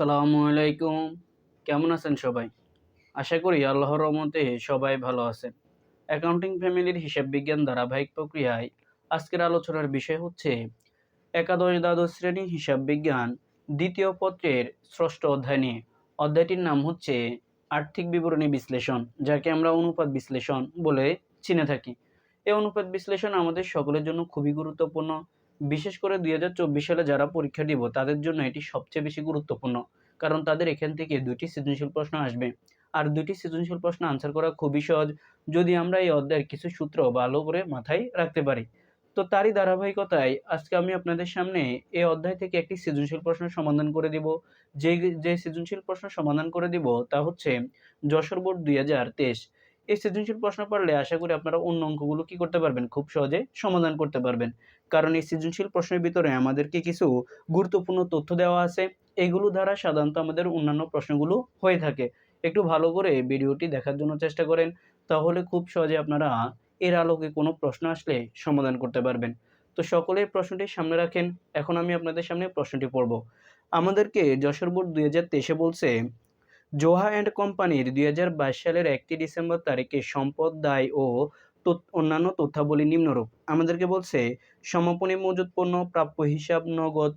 আসসালামু আলাইকুম। কেমন আছেন সবাই? আশা করি আল্লাহর রহমতে সবাই ভালো আছেন। অ্যাকাউন্টিং ফ্যামিলির হিসাব বিজ্ঞান ধারাবাহিক প্রক্রিয়ায় আজকের আলোচনার বিষয় হচ্ছে একাদশ দ্বাদশ শ্রেণি হিসাব বিজ্ঞান দ্বিতীয় পত্রের ষষ্ঠ অধ্যায় নিয়ে। অধ্যায়টির নাম হচ্ছে আর্থিক বিবরণী বিশ্লেষণ, যাকে আমরা অনুপাত বিশ্লেষণ বলে চিনে থাকি। এই অনুপাত বিশ্লেষণ আমাদের সকলের জন্য খুবই গুরুত্বপূর্ণ। বিশেষ করে দুই হাজার চব্বিশ সালে যারা পরীক্ষা দিব, তাদের জন্য এটি সবচেয়ে বেশি গুরুত্বপূর্ণ। কারণ তাদের এখান থেকে দুটি সৃজনশীল প্রশ্ন আসবে। আর দুটি সৃজনশীল প্রশ্ন আনসার করা খুবই সহজ। যদি আমরা এই অধ্যায়ের কিছু সূত্র ভালো করে মাথায় রাখতে পারি। তো তারই ধারাবাহিকতায় আজকে আমি আপনাদের সামনে এই অধ্যায় থেকে একটি সৃজনশীল প্রশ্ন সমাধান করে দিব। যে যে সৃজনশীল প্রশ্ন সমাধান করে দিব তা হচ্ছে যশোর বোর্ড দুই হাজার তেইশ। এই সৃজনশীল প্রশ্ন পড়লে আশা করি আপনারা অন্য অঙ্কগুলো কি করতে পারবেন? খুব সহজে সমাধান করতে পারবেন। কারণ এই সৃজনশীল প্রশ্নের ভিতরে আমাদেরকে কিছু গুরুত্বপূর্ণ তথ্য দেওয়া আছে। এগুলো দ্বারা সাধারণত আমাদের অন্যান্য প্রশ্নগুলো হয়ে থাকে। একটু ভালো করে ভিডিওটি দেখার জন্য চেষ্টা করেন, তাহলে খুব সহজে আপনারা এর আলোকে কোনো প্রশ্ন আসলে সমাধান করতে পারবেন। তো সকলে প্রশ্নটি সামনে রাখেন। এখন আমি আপনাদের সামনে প্রশ্নটি পড়ব। আমাদেরকে যশোর বোর্ড দুই হাজার তেইশে বলছে জোহা অ্যান্ড কোম্পানির দুই হাজার বাইশ সালের একটি ডিসেম্বর তারিখে সম্পদ দায় ও অন্যান্য তথ্যাবলী নিম্নরূপ। আমাদেরকে বলছে, সমাপনী মজুত পণ্য, প্রাপ্য হিসাব নগদ,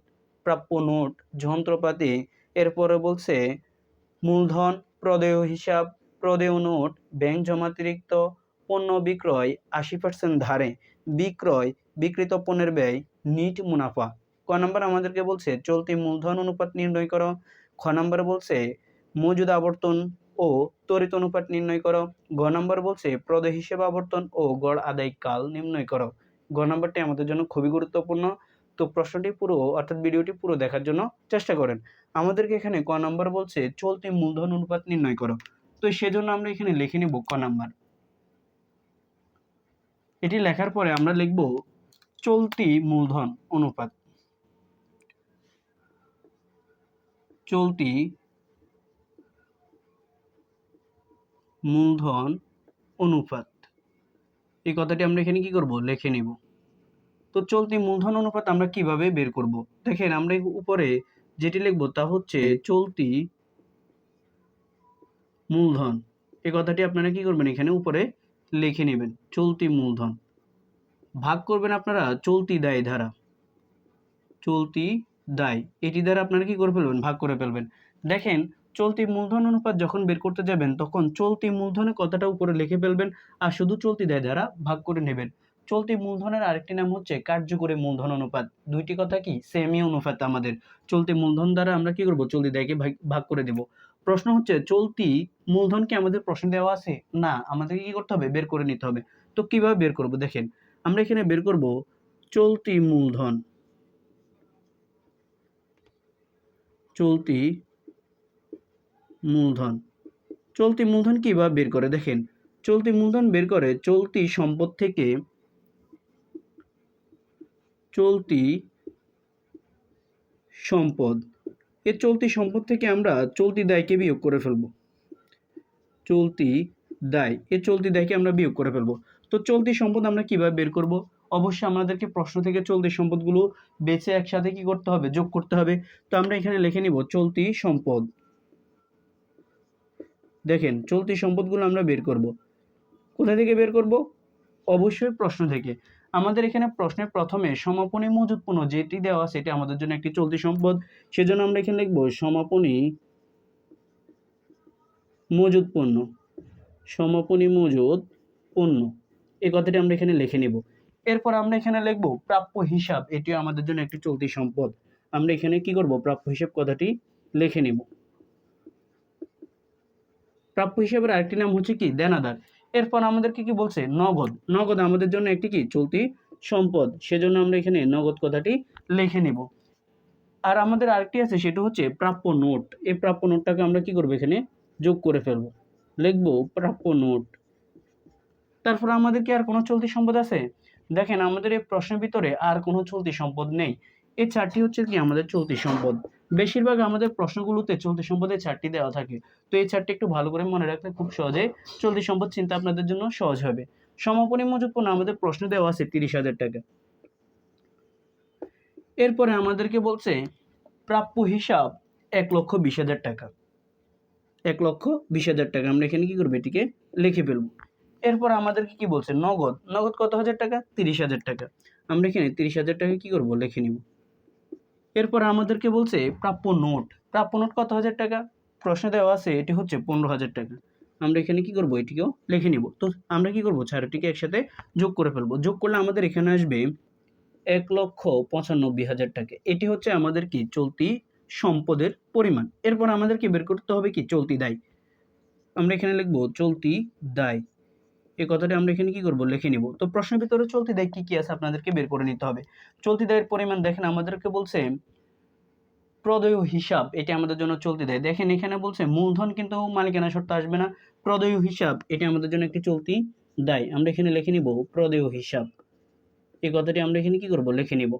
প্রাপ্য নোট, যন্ত্রপাতি। এরপরে বলছে, মূলধন, প্রদেয় হিসাব, প্রদেয় নোট, ব্যাংক জমাতিরিক্ত পণ্য বিক্রয় আশি পার্সেন্ট ধারে। বিক্রয়, বিক্রিত পণ্যের ব্যয়, নিট মুনাফা। ক নম্বর আমাদেরকে বলছে, চলতি মূলধন অনুপাত নির্ণয় করো। খ নম্বর বলছে মজুদ আবর্তন ও তড়িৎ অনুপাত নির্ণয় করো। গ নম্বর বলছে প্রদেয় হিসেব আবর্তন ও গড় আদায় কাল নির্ণয় করো। গ নম্বরটি আমাদের জন্য খুবই গুরুত্বপূর্ণ। তো প্রশ্নটি পুরো, অর্থাৎ ভিডিওটি পুরো দেখার জন্য চেষ্টা করেন। আমাদেরকে এখানে ক নম্বর বলছে চলতি মূলধন অনুপাত নির্ণয় করো। তো সেজন্য আমরা এখানে লিখে নিব ক নাম্বার। এটি লেখার পরে আমরা লিখব চলতি মূলধন অনুপাত। চলতি মূলধন অনুপাত। এই কথাটি আমরা এখানে কি করব? লিখে নিব। তো চলতি মূলধন অনুপাত আমরা কীভাবে বের করব? দেখেন, আমরা উপরে যেটি লিখব তা হচ্ছে চলতি মূলধন। এই কথাটি আপনারা কি করবেন? এখানে উপরে লিখে নেবেন, চলতি মূলধন। ভাগ করবেন আপনারা চলতি দায় ধারা। চলতি দায়, এটি দ্বারা আপনারা কি করে ফেলবেন? ভাগ করে ফেলবেন। দেখেন চলতি মূলধন অনুপাত যখন বের করতে যাবেন, তখন চলতি মূলধনের কথাটা উপরে লিখে ফেলবেন আর শুধু চলতি দায় দ্বারা ভাগ করে নেবেন। চলতি মূলধনের আরেকটি নাম হচ্ছে কার্যকরী মূলধন অনুপাত। দুইটি কথা কি? সেমি অনুপাত আমাদের। চলতি মূলধন দ্বারা আমরা কি করব? চলতি দায়কে ভাগ করে দেব। প্রশ্ন হচ্ছে, চলতি মূলধন কি আমাদের প্রশ্ন দেওয়া আছে? না, আমাদেরকে কি করতে হবে? বের করে নিতে হবে। তো কীভাবে বের করব? দেখেন, আমরা এখানে বের করব চলতি মূলধন। চলতি মূলধন। চলতি মূলধন কীভাবে বের করে দেখেন? চলতি মূলধন বের করে চলতি সম্পদ থেকে চলতি সম্পদ। এ চলতি সম্পদ থেকে আমরা চলতি দায়কে বিয়োগ করে ফেলব। চলতি দায়, এ চলতি দায়কে আমরা বিয়োগ করে ফেলব। তো চলতি সম্পদ আমরা কীভাবে বের করব? অবশ্যই আমাদেরকে প্রশ্ন থেকে চলতি সম্পদগুলো বেছে একসাথে কি করতে হবে? যোগ করতে হবে। তো আমরা এখানে লিখে নিব চলতি সম্পদ। দেখেন, চলতি সম্পদগুলো আমরা বের করব। কোথা থেকে বের করব? অবশ্যই প্রশ্ন থেকে। আমাদের এখানে প্রশ্নের প্রথমে সমাপনী মজুত পণ্য যেটি দেওয়া সেটি আমাদের জন্য একটি চলতি সম্পদ। সেজন্য আমরা এখানে লিখব সমাপনী মজুত পণ্য। সমাপনী মজুত পণ্য। এই কথাটি আমরা এখানে লিখে নিব। এরপর আমরা এখানে লিখব প্রাপ্য হিসাব। এটিও আমাদের জন্য একটি চলতি সম্পদ। আমরা এখানে কি করব? প্রাপ্য হিসাব কথাটি লিখে নিব। প্রাপ্য হিসাবের আরেকটি নাম হচ্ছে কি? দেনাদার এরপর আমাদেরকে কি বলছে? নগদ। নগদ আমাদের জন্য একটি কি? চলতি সম্পদ। সেজন্য আমরা এখানে নগদ কথাটি লিখে নিব। আর আমাদের আরেকটি আছে, সেটা হচ্ছে প্রাপ্য নোট। এই প্রাপ্য নোটটাকে আমরা কি করব এখানে? যোগ করে ফেলব। লিখব প্রাপ্য নোট। তারপর আমাদের কি আর কোনো চলতি সম্পদ আছে? দেখেন, আমাদের এই প্রশ্নের ভিতরে আর কোনো চলতি সম্পদ নেই। এই চারটি হচ্ছে কি আমাদের চলতি সম্পদ। বেশিরভাগ আমাদের প্রশ্নগুলোতে চলতি সম্পদের চারটি দেওয়া থাকে। তো এই চারটি একটু ভালো করে মনে রাখলে খুব সহজে চলতি সম্পদ চিন্তা আপনাদের জন্য সহজ হবে। সমাপনী পণ্য আমাদের প্রশ্ন দেওয়া আছে তিরিশ হাজার টাকা। এরপরে আমাদেরকে বলছে, প্রাপ্য হিসাব এক লক্ষ বিশ হাজার টাকা। এক লক্ষ বিশ হাজার টাকা। আমরা এখানে কি করব? এটিকে লিখে ফেলব। এরপর আমাদেরকে কি বলছে? নগদ। নগদ কত হাজার টাকা? তিরিশ হাজার টাকা। আমরা এখানে তিরিশ হাজার টাকা কি করব? লিখে নিব। এরপর আমাদেরকে বলছে প্রাপ্য নোট। প্রাপ্য নোট কত হাজার টাকা? প্রশ্ন দেওয়া আছে এটি হচ্ছে পনেরো হাজার টাকা। আমরা এখানে কি করব? এটিকেও লিখে নিব। তো আমরা কি করব? চারটিকে একসাথে যোগ করে ফেলব। যোগ করলে আমাদের এখানে আসবে এক লক্ষ পঁচানব্বই হাজার টাকা। এটি হচ্ছে আমাদের কি? চলতি সম্পদের পরিমাণ। এরপর আমাদেরকে বের করতে হবে কি? চলতি দায়। আমরা এখানে লিখব চলতি দায়। এই কথাটি আমরা এখানে কি করব? লিখে নিব। তো প্রশ্নের ভিতরে চলতি দায় কি কি আছে আপনাদেরকে বের করে নিতে হবে। চলতি দায়ের পরিমাণ দেখেন, আমাদেরকে বলছে প্রদেয় হিসাব, এটি আমাদের জন্য চলতি দেয়। দেখেন, এখানে বলছে মূলধন কিন্তু মালিকানা শর্ত আসবে না। প্রদেয় হিসাব, এটি আমাদের জন্য একটি চলতি দায়। আমরা এখানে লিখে নিব প্রদেয় হিসাব। এই কথাটি আমরা এখানে কি করব? লিখে নিব।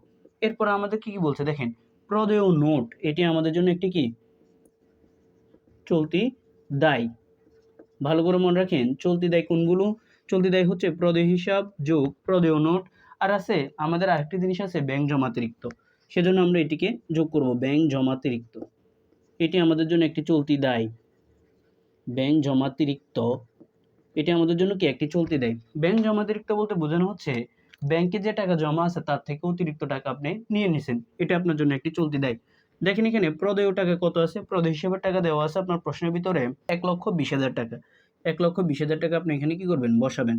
এরপর আমাদের কি কি বলছে? দেখেন, প্রদেয় নোট, এটি আমাদের জন্য একটি কি? চলতি দায়। ভালো করে মনে রাখেন, চলতি দায় কোনগুলো? চলতি দায় হচ্ছে প্রদেয় হিসাব, যোগ, প্রদেয় নোট, আর আছে আমাদের আরেকটি জিনিস আছে ব্যাংক জমাতিরিক্ত। সেজন্য আমরা এটিকে যোগ করব ব্যাংক জমাতিরিক্ত। এটি আমাদের জন্য একটি চলতি দায়। ব্যাংক জমাতিরিক্ত, এটি আমাদের জন্য কি একটি চলতি দেয়? ব্যাংক জমাতিরিক্ত বলতে বোঝানো হচ্ছে ব্যাংকে যে টাকা জমা আছে তার থেকে অতিরিক্ত টাকা আপনি নিয়ে নিছেন। এটা আপনার জন্য একটি চলতি দেয়। দেখেন এখানে প্রদেয় টাকা কত আছে? প্রদেয় হিসেবে টাকা দেওয়া আছে আপনার প্রশ্নের ভিতরে এক লক্ষ বিশ হাজার টাকা। এক লক্ষ বিশ হাজার টাকা আপনি এখানে কি করবেন? বসাবেন।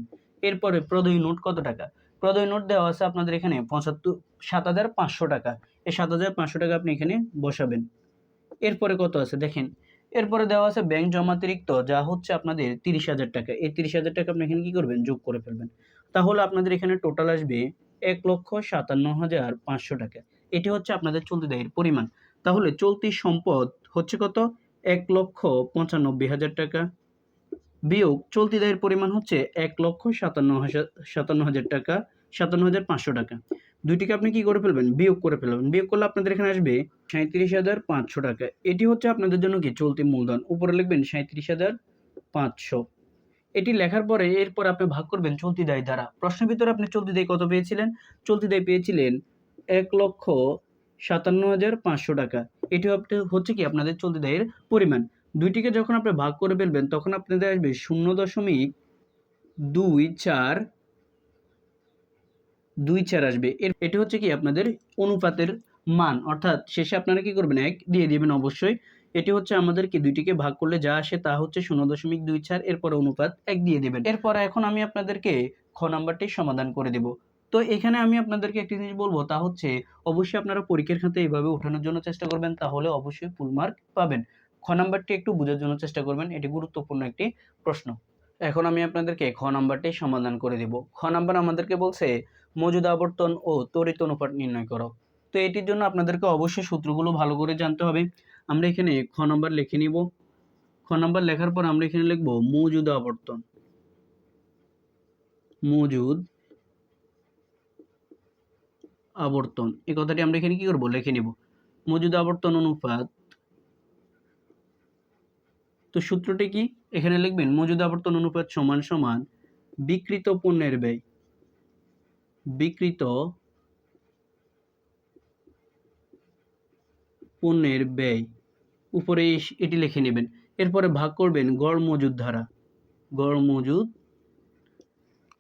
এরপরে প্রদেয় নোট কত টাকা? প্রদেয় নোট দেওয়া আছে আপনাদের এখানে পঁচাত্তর, সাত হাজার পাঁচশো টাকা। এই সাত হাজার পাঁচশো টাকা আপনি এখানে বসাবেন। এরপরে কত আছে? দেখেন, এরপরে দেওয়া আছে ব্যাংক জমাতিরিক্ত, যা হচ্ছে আপনাদের তিরিশ হাজার টাকা। এই তিরিশ হাজার টাকা আপনি এখানে কি করবেন? যোগ করে ফেলবেন। তাহলে আপনাদের এখানে টোটাল আসবে এক লক্ষ সাতান্ন হাজার পাঁচশো টাকা। এটি হচ্ছে আপনাদের চলতি দায়ের পরিমাণ। তাহলে চলতি সম্পদ হচ্ছে কত? এক লক্ষ পঁচানব্বই হাজার টাকা। বিয়োগ চলতি দায়ের পরিমাণ হচ্ছে এক লক্ষ সাতান্ন হাজার সাতান্ন হাজার টাকা, সাতান্ন হাজার পাঁচশো টাকা। দুইটিকে আপনি কি করে ফেলবেন? বিয়োগ করে ফেলবেন। বিয়োগ করলে আপনাদের এখানে আসবে সাঁত্রিশ হাজার পাঁচশো টাকা। এটি হচ্ছে আপনাদের জন্য কি? চলতি মূলধন। উপরে লিখবেন সাঁত্রিশ হাজার পাঁচশো। এটি লেখার পরে এরপর আপনি ভাগ করবেন চলতি দায় দ্বারা। প্রশ্নের ভিতরে আপনি চলতি দায় কত পেয়েছিলেন? চলতি দায় পেয়েছিলেন এক লক্ষ সাতান্ন হাজার পাঁচশো টাকা। এটি হচ্ছে কি আপনাদের চলতি দায়ের পরিমাণ। দুইটিকে যখন আপনি ভাগ করে ফেলবেন, তখন আপনাদের আসবে শূন্য দশমিক দুই চার দুই চার আসবে। এর, এটি হচ্ছে কি আপনাদের অনুপাতের মান। অর্থাৎ শেষে আপনারা কি করবেন? এক দিয়ে দিবেন অবশ্যই। এটি হচ্ছে আমাদের কি দুইটিকে ভাগ করলে যা আসে তা হচ্ছে শূন্য দশমিক দুই চার, এরপরে অনুপাত এক দিয়ে দিবেন। এরপর এখন আমি আপনাদেরকে খ নাম্বারটি সমাধান করে দেব। তো এখানে আমি আপনাদেরকে একটি জিনিস বলব, তা হচ্ছে অবশ্যই আপনারা পরীক্ষার খাতে এইভাবে ওঠানোর জন্য চেষ্টা করবেন, তাহলে অবশ্যই ফুল মার্ক পাবেন। খ নাম্বারটি একটু বোঝার জন্য চেষ্টা করবেন, এটি গুরুত্বপূর্ণ একটি প্রশ্ন। এখন আমি আপনাদেরকে খ নাম্বারটি সমাধান করে দেব। খ নাম্বার আমাদেরকে বলছে, মজুদ আবর্তন ও তড়িৎ অনুপাত নির্ণয় করো। তো এটির জন্য আপনাদেরকে অবশ্যই সূত্রগুলো ভালো করে জানতে হবে। আমরা এখানে খ নাম্বার লিখে নিব। খ নাম্বার লেখার পর আমরা এখানে লিখব, মজুদ আবর্তন। মজুদ আবর্তন। এই কথাটি আমরা এখানে কি করব? লিখে নিব। মজুদ আবর্তন অনুপাত। তো সূত্রটি কি? এখানে লিখবেন, মজুদ আবর্তন অনুপাত সমান সমান বিকৃত পণ্যের ব্যয়। বিকৃত পণ্যের ব্যয়। উপরে এটি লিখে নেবেন। এরপরে ভাগ করবেন গড় মজুদ ধারা। গড় মজুদ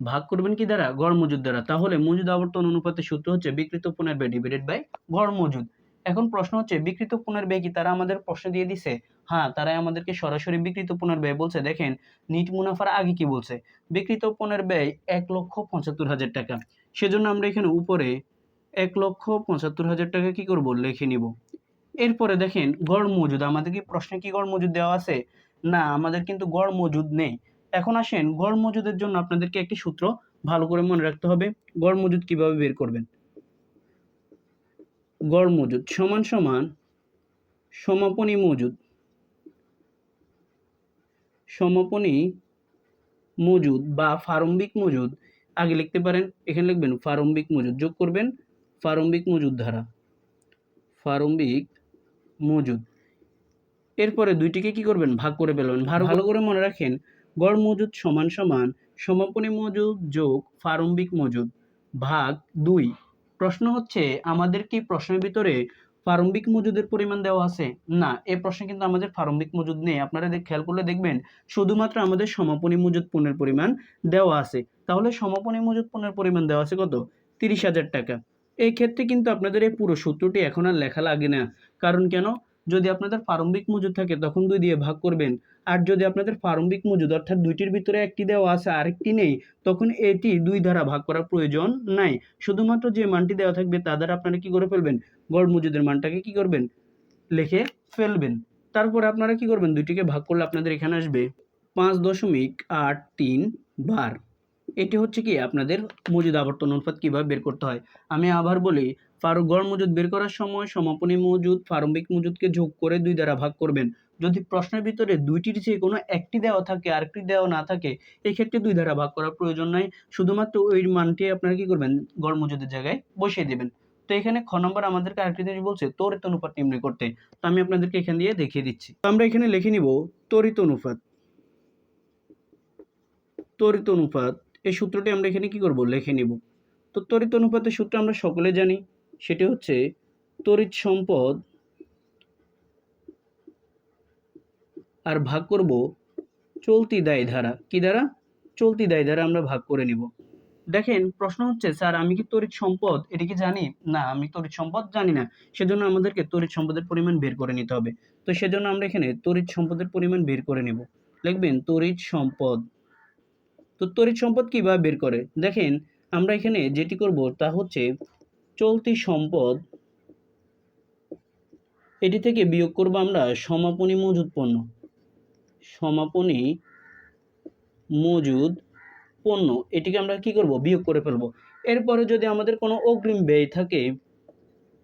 ভাগ করবেন কি দ্বারা? গড় মজুদ দ্বারা। তাহলে মজুদ আবর্তন অনুপাতের সূত্র হচ্ছে বিকৃত পণ্যের ব্যয় ডিভাইডেড বাই গড় মজুদ। এখন প্রশ্ন হচ্ছে, বিকৃত পণ্যের ব্যয় কি? তারা আমাদের প্রশ্ন দিয়ে দিছে। হ্যাঁ তারাই আমাদেরকে সরাসরি বিকৃত পণ্যের ব্যয় বলছে। দেখেন, নিট মুনাফার আগে কি বলছে? বিকৃত পণ্যের ব্যয় এক লক্ষ পঁচাত্তর হাজার টাকা। সেজন্য আমরা এখানে উপরে এক লক্ষ পঁচাত্তর হাজার টাকা কি করব? লিখে নিব। এরপরে দেখেন গড় মজুদ। আমাদের কি প্রশ্নে কি গড় মজুদ দেওয়া আছে? না, আমাদের কিন্তু গড় মজুদ নেই। এখন আসেন, গড় মজুদের জন্য আপনাদেরকে একটি সূত্র ভালো করে মনে রাখতে হবে, গড় মজুদ কীভাবে বের করবেন? গড় মজুদ সমান সমান সমাপনী মজুদ সমাপনী মজুদ বা প্রারম্ভিক মজুদ, আগে লিখতে পারেন, এখানে লিখবেন প্রারম্ভিক মজুদ, যোগ করবেন প্রারম্ভিক মজুদ ধারা, প্রারম্ভিক মজুদ। এরপরে দুইটিকে কি করবেন? ভাগ করে ফেলবেন। ভালো করে মনে রাখেন গড় মজুদ সমান সমান সমাপনী মজুদ যোগ প্রারম্ভিক মজুদ ভাগ দুই। প্রশ্ন হচ্ছে, আমাদের কি প্রশ্নের ভিতরে প্রারম্ভিক মজুদের পরিমাণ দেওয়া আছে? না, এ প্রশ্নে কিন্তু আমাদের প্রারম্ভিক মজুদ নেই। আপনারা খেয়াল করলে দেখবেন শুধুমাত্র আমাদের সমাপনী মজুদ পণ্যের পরিমাণ দেওয়া আছে। তাহলে সমাপনী মজুদ পণ্যের পরিমাণ দেওয়া আছে কত? তিরিশ হাজার টাকা। এই ক্ষেত্রে কিন্তু আপনাদের এই পুরো সূত্রটি এখন আর লেখা লাগে না। কারণ কেন? যদি আপনাদের প্রারম্ভিক মজুদ থাকে, তখন দুই দিয়ে ভাগ করবেন। আর যদি আপনাদের প্রারম্ভিক মজুদ, অর্থাৎ দুইটির ভিতরে একটি দেওয়া আছে, আরেকটি নেই, তখন এটি দুই দ্বারা ভাগ করার প্রয়োজন নাই। শুধুমাত্র যে মানটি দেওয়া থাকবে, তা দ্বারা আপনারা কি করে ফেলবেন? গড় মজুদের মানটাকে কি করবেন? লিখে ফেলবেন। তারপরে আপনারা কি করবেন? দুইটিকে ভাগ করলে আপনাদের এখানে আসবে পাঁচ দশমিক আট তিন বার। এটি হচ্ছে কি? আপনাদের মজুদ আবর্তন অনুপাত কীভাবে বের করতে হয়? আমি আবার বলি ফারু গড় মজুদ বের করার সময় সমাপনী মজুদ, প্রারম্ভিক মজুদকে যোগ করে দুই দ্বারা ভাগ করবেন। যদি প্রশ্নের ভিতরে দুইটির চেয়ে কোনো একটি দেওয়া থাকে, আরেকটি দেওয়া না থাকে, এক্ষেত্রে দুই দ্বারা ভাগ করার প্রয়োজন নাই। শুধুমাত্র ওই মানটি আপনারা কি করবেন? গড় মজুদের জায়গায় বসিয়ে দেবেন। তো এখানে খ নম্বর আমাদেরকে আরেকটি জিনিস বলছে, তড়িৎ অনুপাত নির্ণয় করতে। তো আমি আপনাদেরকে এখান দিয়ে দেখিয়ে দিচ্ছি। তো আমরা এখানে লিখে নিব, তড়িৎ অনুপাত। তড়িৎ অনুপাত, এই সূত্রটি আমরা এখানে কি করব? লিখে নিব। তো তড়িৎ অনুপাতের সূত্র আমরা সকলে জানি। সেটি হচ্ছে তড়িৎ সম্পদ আর ভাগ করব চলতি দায় ধারা। কি দ্বারা? চলতি দায় ধারা আমরা ভাগ করে নিব। দেখেন, প্রশ্ন হচ্ছে, স্যার, আমি কি তড়িৎ সম্পদ? এটা কি জানি? না, আমি তড়িৎ সম্পদ জানি না। সেজন্য আমাদেরকে তড়িৎ সম্পদের পরিমাণ বের করে নিতে হবে। তো সেজন্য আমরা এখানে তড়িৎ সম্পদের পরিমাণ বের করে নেব। লিখবেন তড়িৎ সম্পদ। তো তড়িৎ সম্পদ কীভাবে বের করে? দেখেন, আমরা এখানে যেটি করব তা হচ্ছে চলতি সম্পদ, এটি থেকে বিয়োগ করব আমরা সমাপনী মজুদ পণ্য। সমাপনী মজুদ পণ্য, এটিকে আমরা কি করব? বিয়োগ করে ফেলব। এরপরে যদি আমাদের কোনো অগ্রিম ব্যয় থাকে,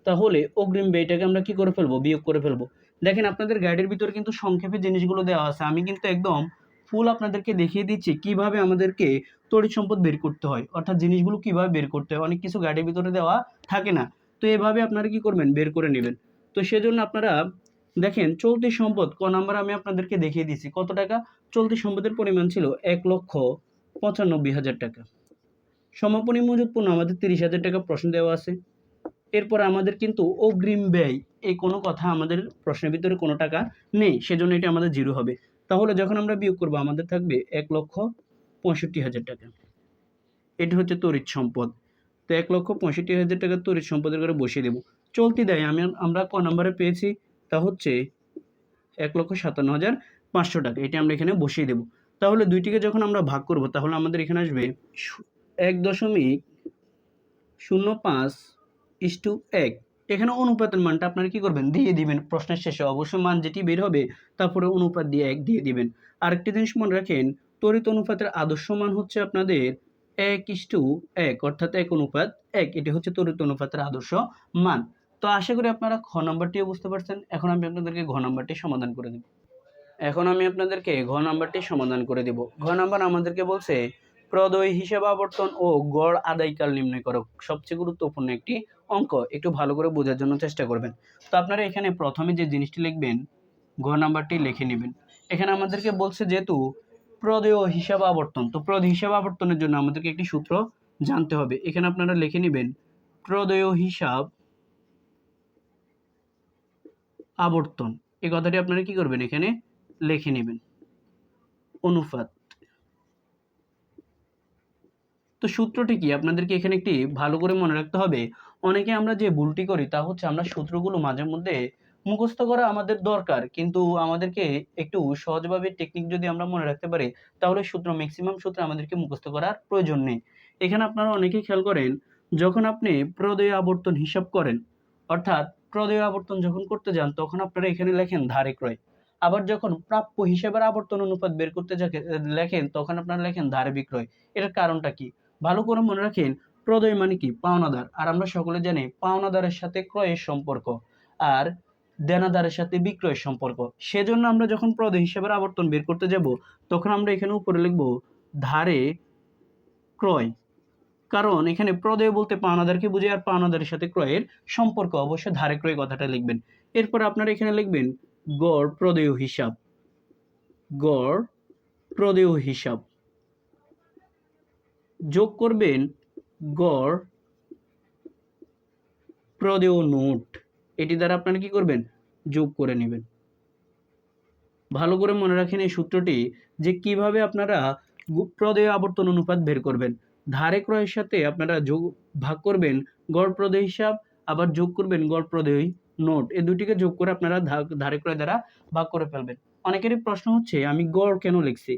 তাহলে অগ্রিম ব্যয়টাকে আমরা কি করে ফেলব? বিয়োগ করে ফেলব। দেখেন, আপনাদের গাইডের ভিতরে কিন্তু সংক্ষেপে জিনিসগুলো দেওয়া আছে। আমি কিন্তু একদম ফুল আপনাদেরকে দেখিয়ে দিচ্ছি কীভাবে আমাদেরকে তড়িৎ সম্পদ বের করতে হয়। অর্থাৎ জিনিসগুলো কীভাবে বের করতে হয়? অনেক কিছু গাড়ির ভিতরে দেওয়া থাকে না। তো এভাবে আপনারা কি করবেন? বের করে নেবেন। তো সেজন্য আপনারা দেখেন, চলতি সম্পদ, ক নাম্বার আমি আপনাদেরকে দেখিয়ে দিচ্ছি কত টাকা? চলতি সম্পদের পরিমাণ ছিল এক লক্ষ পঁচানব্বই হাজার টাকা। সমাপনী মজুদ পণ্য আমাদের তিরিশ হাজার টাকা প্রশ্ন দেওয়া আছে। এরপর আমাদের কিন্তু অগ্রিম ব্যয়, এই কোনো কথা আমাদের প্রশ্নের ভিতরে কোনো টাকা নেই। সেজন্য এটা আমাদের জিরো হবে। তাহলে যখন আমরা বিয়োগ করব, আমাদের থাকবে এক লক্ষ পঁয়ষট্টি হাজার টাকা। এটি হচ্ছে তড়িৎ সম্পদ। তো এক লক্ষ পঁয়ষট্টি হাজার টাকা তড়িৎ সম্পদের করে বসিয়ে দেবো। চলতি দেয় আমি, আমরা ক নম্বরে পেয়েছি, তা হচ্ছে এক লক্ষ সাতান্ন হাজার পাঁচশো টাকা। এটি আমরা এখানে বসিয়ে দেবো। তাহলে দুইটিকে যখন আমরা ভাগ করব, তাহলে আমাদের এখানে আসবে এক দশমিক শূন্য পাঁচ ইস টু এক। এখানে অনুপাতের মানটা আপনারা কী করবেন? দিয়ে দিবেন। প্রশ্নের শেষে অবশ্যই মান যেটি বের হবে, তারপরে অনুপাত দিয়ে এক দিয়ে দিবেন। আরেকটি জিনিস মনে রাখেন তড়িৎ অনুপাতের আদর্শ মান হচ্ছে আপনাদের এক ইস টু এক, অর্থাৎ এক অনুপাত এক। এটি হচ্ছে তড়িৎ অনুপাতের আদর্শ মান তো আশা করি আপনারা খ নম্বরটিও বুঝতে পারছেন। এখন আমি আপনাদেরকে ঘ নম্বরটি সমাধান করে দেব। এখন আমি আপনাদেরকে ঘ নম্বরটি সমাধান করে দেব। ঘ নম্বর আমাদেরকে বলছে, প্রদয় হিসাব আবর্তন ও গড় আদায়কাল নির্ণয় করো সবচেয়ে গুরুত্বপূর্ণ একটি অঙ্ক। একটু ভালো করে বোঝার জন্য চেষ্টা করবেন। তো আপনারা এখানে প্রথমে যে জিনিসটি লিখবেন, ঘ নাম্বারটি লিখে নেবেন। এখানে আমাদেরকে বলছে যেহেতু প্রদেয় হিসাব আবর্তন। তো প্রদ হিসাব আবর্তনের জন্য আমাদেরকে একটি সূত্র জানতে হবে। এখানে আপনারা লিখে নেবেন, প্রদেয় হিসাব আবর্তন। এই কথাটি আপনারা কি করবেন এখানে? লিখে নেবেন। অনুপাত। তো সূত্রটি কি? আপনাদেরকে এখানে একটি ভালো করে মনে রাখতে হবে। অনেকে আমরা যে ভুলটি করি তা হচ্ছে আমরা সূত্রগুলো মাঝে মধ্যে মুখস্থ করা আমাদের দরকার। কিন্তু আমাদেরকে একটু সহজভাবে টেকনিক যদি আমরা মনে রাখতে পারি, তাহলে সূত্র ম্যাক্সিমাম সূত্র আমাদেরকে মুখস্থ করার প্রয়োজন নেই। এখানে আপনারা অনেকেই খেয়াল করেন, যখন আপনি প্রদেয় আবর্তন হিসাব করেন, অর্থাৎ প্রদেয় আবর্তন যখন করতে যান, তখন আপনারা এখানে লেখেন ধারে ক্রয়। আবার যখন প্রাপ্য হিসাবের আবর্তন অনুপাত বের করতে লেখেন, তখন আপনারা লেখেন ধারে বিক্রয়। এটার কারণটা কি? ভালো করে মনে রাখেন, প্রদয় মানে কি? পাওনাদার। আর আমরা সকলে জানি, পাওনাদারের সাথে ক্রয়ের সম্পর্ক। আর দেনাদারের সাথে বিক্রয়ের সম্পর্ক। সেজন্য আমরা যখন প্রদয় হিসাবের আবর্তন বের করতে যাব, তখন আমরা এখানে উপরে লিখব, ধারে ক্রয়। কারণ এখানে প্রদয় বলতে পাওনাদারকে বুঝে আর পাওনাদারের সাথে ক্রয়ের সম্পর্ক অবশ্যই ধারে ক্রয় কথাটা লিখবেন। এরপর আপনারা এখানে লিখবেন, গড় প্রদেয় হিসাব। গড় প্রদেয় হিসাব। যোগ করবেন, গড় প্রদেয় নোট। দ্বারা আপনারা কি করবেন? যোগ করে নেবেন। ভালো করে মনে রাখেন এই সূত্রটি যে কীভাবে আপনারা প্রদেয় আবর্তন অনুপাত বের করবেন। ধারে ক্রয়ের সাথে আপনারা যোগ ভাগ করবেন গড় প্রদেয় হিসাব, আবার যোগ করবেন গড় প্রদেয় নোট। এই দুটিকে যোগ করে আপনারা ধারে ক্রয় দ্বারা ভাগ করে ফেলবেন। অনেকেরই প্রশ্ন হচ্ছে, আমি গড় কেন লিখছি?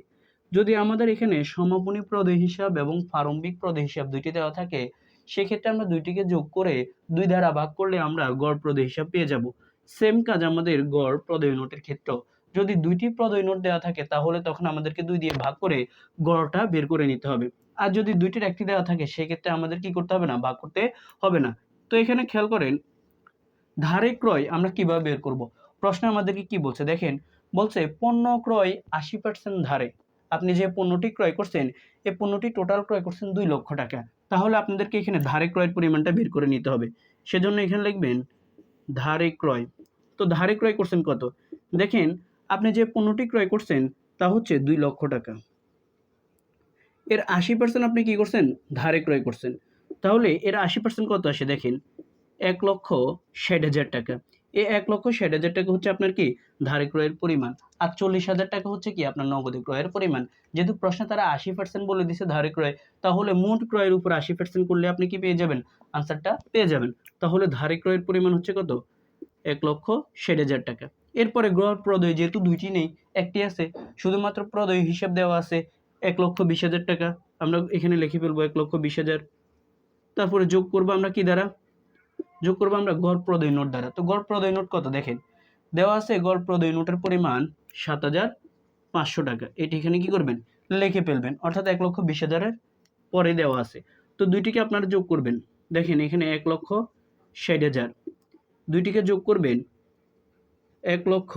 যদি আমাদের এখানে সমাপনী প্রদেয় হিসাব এবং প্রারম্ভিক প্রদেয় হিসাব দুইটি দেওয়া থাকে সেক্ষেত্রে আমরা দুইটিকে যোগ করে দুই দ্বারা ভাগ করলে আমরা গড় প্রদেয় হিসাব পেয়ে যাব। সেম কাজ আমাদের গড় প্রদেয় নোটের ক্ষেত্রেও। যদি দুইটি প্রদয় নোট দেওয়া থাকে, তাহলে তখন আমাদেরকে দুই দিয়ে ভাগ করে গড়টা বের করে নিতে হবে। আর যদি দুইটির একটি দেওয়া থাকে, সেক্ষেত্রে আমাদের কি করতে হবে না? ভাগ করতে হবে না। তো এখানে খেয়াল করেন, ধারে ক্রয় আমরা কীভাবে বের করব? প্রশ্ন আমাদেরকে কি বলছে? দেখেন, বলছে পণ্য ক্রয় আশি পার্সেন্ট ধারে। আপনি যে পণ্যটি ক্রয় করছেন, এই পণ্যটি টোটাল ক্রয় করছেন দুই লক্ষ টাকা। তাহলে আপনাদেরকে এখানে ধারে ক্রয়ের পরিমাণটা বের করে নিতে হবে। সেজন্য এখানে লিখবেন ধারে ক্রয়। তো ধারে ক্রয় করছেন কত? দেখেন, আপনি যে পণ্যটি ক্রয় করছেন, তা হচ্ছে দুই লক্ষ টাকা। এর আশি পার্সেন্ট আপনি কী করছেন? ধারে ক্রয় করছেন। তাহলে এর আশি পার্সেন্ট কত আসে? দেখেন, এক লক্ষ ষাট হাজার টাকা। এই এক লক্ষ ষাট হাজার টাকা হচ্ছে আপনার কি? ধারে ক্রয়ের পরিমাণ। আর চল্লিশ হাজার টাকা হচ্ছে কি? আপনার নগদে ক্রয়ের পরিমাণ। যেহেতু প্রশ্নে তারা আশি পার্সেন্ট বলে দিছে ধারে ক্রয়, তাহলে মোট ক্রয়ের উপর আশি পার্সেন্ট করলে আপনি কি পেয়ে যাবেন? আনসারটা পেয়ে যাবেন। তাহলে ধারে ক্রয়ের পরিমাণ হচ্ছে কত? এক লক্ষ ষাট হাজার টাকা। এরপরে গ্রহ প্রদয় যেহেতু দুইটি নেই, একটি আছে। শুধুমাত্র প্রদয় হিসাব দেওয়া আছে এক লক্ষ বিশ হাজার টাকা। আমরা এখানে লিখে ফেলব এক লক্ষ বিশ হাজার। তারপরে যোগ করব আমরা কি দ্বারা? যোগ করব আমরা গড় প্রদয় নোট দ্বারা। তো গড় প্রদয় নোট কত দেখেন? দেওয়া আছে গড় প্রদয় নোটের পরিমাণ সাত হাজার পাঁচশো টাকা। এটি এখানে কি করবেন? লিখে ফেলবেন। অর্থাৎ এক লক্ষ বিশ হাজারের পরে দেওয়া আছে। তো দুইটিকে আপনারা যোগ করবেন। দেখেন এখানে এক লক্ষ ষাট হাজার। দুইটিকে যোগ করবেন এক লক্ষ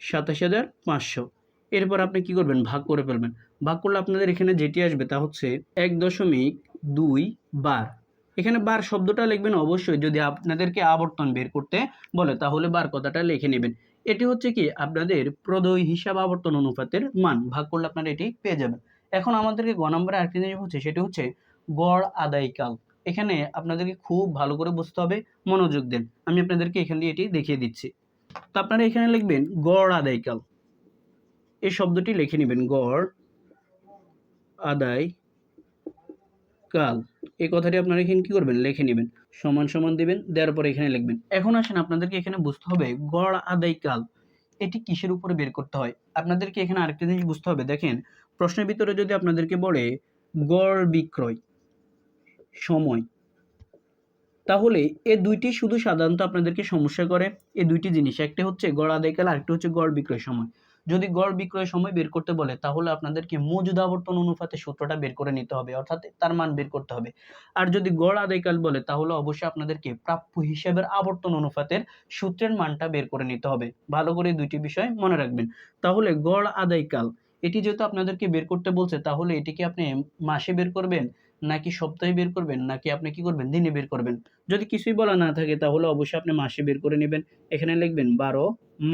সাতাশ হাজার পাঁচশো। এরপর আপনি কি করবেন? ভাগ করে ফেলবেন। ভাগ করলে আপনাদের এখানে যেটি আসবে তা হচ্ছে এক দশমিক দুই বার। এখানে বার শব্দটা লিখবেন অবশ্যই যদি আপনাদেরকে আবর্তন বের করতে বলে, তাহলে বার কথাটা লিখে নেবেন। এটি হচ্ছে কি, আপনাদের প্রদয় হিসাব আবর্তন অনুপাতের মান, ভাগ করলে আপনারা এটি পেয়ে যাবেন। এখন আমাদেরকে গ নম্বরে আরেকটি জিনিস হচ্ছে সেটি হচ্ছে গড় আদায়কাল এখানে আপনাদেরকে খুব ভালো করে বুঝতে হবে, মনোযোগ দেন। আমি আপনাদেরকে এখান দিয়ে এটি দেখিয়ে দিচ্ছি। তো আপনারা এখানে লিখবেন গড় আদায়কাল এই শব্দটি লিখে নেবেন, গড় আদায় কাল। এই কথাটি আপনারা এখানে কি করবেন? লিখে নেবেন। সমান সমান দিবেন, দেওয়ার পরে এখানে লিখবেন। এখন আসেন, আপনাদেরকে এখানে বুঝতে হবে, গড় আদায় কাল, এটি কিসের উপরে বের করতে হয়? আপনাদেরকে এখানে আরেকটা জিনিস বুঝতে হবে, দেখেন, প্রশ্নের ভিতরে যদি আপনাদেরকে বলে, গড় বিক্রয়, সময়, তাহলে এ দুইটি শুধু সাধারণত আপনাদেরকে সমস্যা করে। এই দুইটি জিনিস, একটা হচ্ছে গড় আদায়কাল আরেকটা হচ্ছে গড় বিক্রয় সময়। যদি গড় বিক্রয় সময় বের করতে বলে, তাহলে আপনাদেরকে মজুদ আবর্তন অনুপাতে সূত্রটা বের করে নিতে হবে, অর্থাৎ তার মান বের করতে হবে। আর যদি গড় আদায়কাল বলে, তাহলে অবশ্যই আপনাদেরকে প্রাপ্য হিসাবের আবর্তন অনুপাতের সূত্রের মানটা বের করে নিতে হবে। ভালো করে দুইটি বিষয় মনে রাখবেন। তাহলে গড় আদায়কাল, এটি যেহেতু আপনাদেরকে বের করতে বলছে, তাহলে এটিকে আপনি মাসে বের করবেন, নাকি সপ্তাহে বের করবেন, নাকি আপনি কি করবেন, দিনে বের করবেন? যদি কিছুই বলা না থাকে, তাহলে অবশ্যই আপনি মাসে বের করে নেবেন। এখানে লিখবেন বারো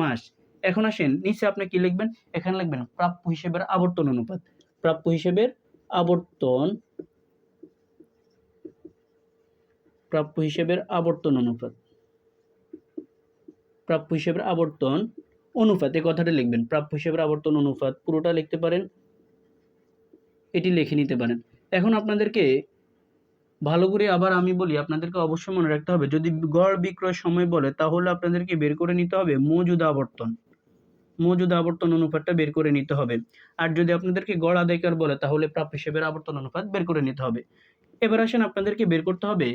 মাস। এখন আসেন, নিচে আপনি কি লিখবেন? এখানে লিখবেন প্রাপ্য হিসেবের আবর্তন অনুপাত। প্রাপ্য হিসেবের আবর্তন, প্রাপ্য হিসেবের আবর্তন অনুপাত। প্রাপ্য হিসেবের আবর্তন অনুপাত এই কথাটা লিখবেন। প্রাপ্য হিসেবের আবর্তন অনুপাত, পুরোটা লিখতে পারেন, এটি লিখে নিতে পারেন। এখন আপনাদেরকে ভালো করে আবার আমি বলি, আপনাদেরকে অবশ্যই মনে রাখতে হবে, যদি গড় বিক্রয় সময় বলে, তাহলে আপনাদেরকে বের করে নিতে হবে মজুদ আবর্তন। মজুদ আবর্তন অনুপাতটা বের করে নিতে হবে। আর যদি আপনাদেরকে গড় আদায়কার বলে, তাহলে প্রাপ্য হিসেবের আবর্তন অনুপাত বের করে নিতে হবে। এবার আসেন আপনাদেরকে বের করতে হবে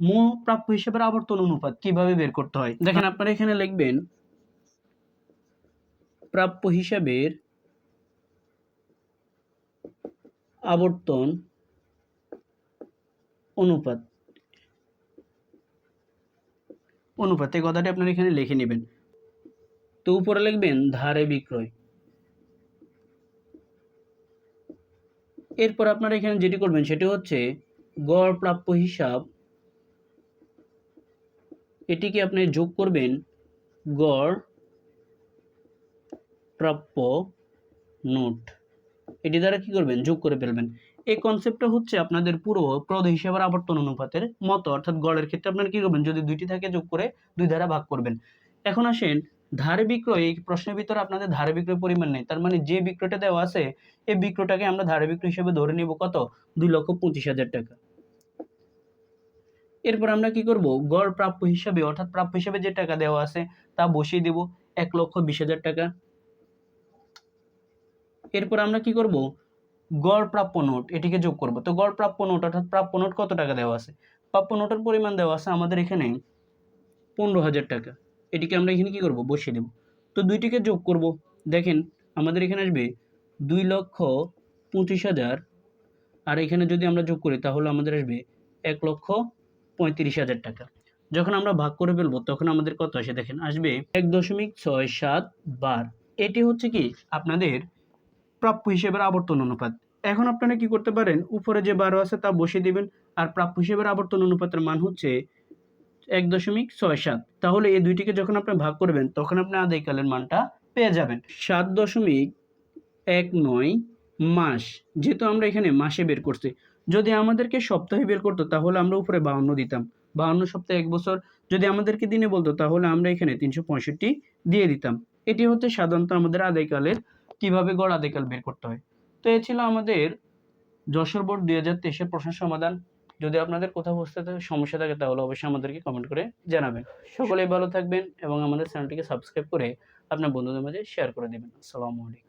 মো প্রাপ্য হিসেবের আবর্তন অনুপাত কীভাবে বের করতে হয়। দেখেন আপনারা এখানে লিখবেন, প্রাপ্য হিসাবের আবর্তন অনুপাত। অনুপাত, এই কথাটি আপনারা এখানে লিখে নেবেন। তো উপরে লিখবেন, ধারে বিক্রয়। এরপর আপনারা এখানে যেটি করবেন, সেটি হচ্ছে গড় প্রাপ্য হিসাব। এটিকে আপনি যোগ করবেন, গড় প্রাপ্য নোট। এটি দ্বারা কি করবেন? যোগ করে ফেলবেন। এই কনসেপ্টটা হচ্ছে আপনাদের পুরো প্রদ হিসাবের আবর্তন অনুপাতের মতো, অর্থাৎ গড়ের ক্ষেত্রে আপনারা কি করবেন? যদি দুইটি থাকে, যোগ করে দুই দ্বারা ভাগ করবেন। এখন আসেন ধারে বিক্রয়, এই প্রশ্নের ভিতরে আপনাদের ধারে বিক্রয় পরিমাণ নেই। তার মানে যে বিক্রয়টা দেওয়া আছে, এই বিক্রয়টাকে আমরা ধারে বিক্রয় হিসেবে ধরে নিব কত? দুই লক্ষ পঁচিশ হাজার টাকা। এরপর আমরা কি করব? গড় প্রাপ্য হিসাবে, অর্থাৎ প্রাপ্য হিসাবে যে টাকা দেওয়া আছে, তা বসিয়ে দেব এক লক্ষ বিশ হাজার টাকা। এরপর আমরা কি করব? গড় প্রাপ্য নোট, এটিকে যোগ করব। তো গড় প্রাপ্য নোট, অর্থাৎ প্রাপ্য নোট কত টাকা দেওয়া আছে? প্রাপ্য নোটের পরিমাণ দেওয়া আছে আমাদের এখানে পনেরো হাজার টাকা। এটিকে আমরা এখানে কি করব? বসিয়ে দেব। তো দুইটিকে যোগ করব। দেখেন, আমাদের এখানে আসবে দুই লক্ষ পঁচিশ হাজার। আর এখানে যদি আমরা যোগ করি, তাহলে আমাদের আসবে এক লক্ষ পঁয়ত্রিশ হাজার টাকা। যখন আমরা ভাগ করে ফেলব, তখন আমাদের কত আসে? দেখেন, আসবে এক দশমিক ছয় সাত বার। এটি হচ্ছে কি? আপনাদের প্রাপ্য হিসেবের আবর্তন অনুপাত। এখন আপনারা কি করতে পারেন? উপরে যে বারো আছে, তা বসিয়ে দিবেন। আর প্রাপ্য হিসেবের আবর্তন অনুপাতের মান হচ্ছে এক দশমিক ছয় সাত। তাহলে এই দুইটিকে যখন আপনি ভাগ করবেন, তখন আপনি আদায়কালের মানটা পেয়ে যাবেন। সাত দশমিক এক নয় মাস, যেহেতু আমরা এখানে মাসে বের করছি। যদি আমাদেরকে সপ্তাহে বের করতো, তাহলে আমরা উপরে বাউন্ন দিতাম। বাউন্ন সপ্তাহে এক বছর। যদি আমাদেরকে দিনে বলতো, তাহলে আমরা এখানে তিনশো পঁয়ষট্টি দিয়ে দিতাম। এটি হচ্ছে সাধারণত আমাদের আদায়কালের কীভাবে গড় আদায়কাল বের করতে হয়। তো এ ছিল আমাদের যশোর বোর্ড দুই হাজার তেইশের প্রশ্নের সমাধান। যদি আপনাদের কোথাও বুঝতে সমস্যা থাকে, তাহলে অবশ্যই আমাদেরকে কমেন্ট করে জানাবেন। সকলেই ভালো থাকবেন এবং আমাদের চ্যানেলটিকে সাবস্ক্রাইব করে আপনার বন্ধুদের মাঝে শেয়ার করে দেবেন। আসসালামু আলাইকুম।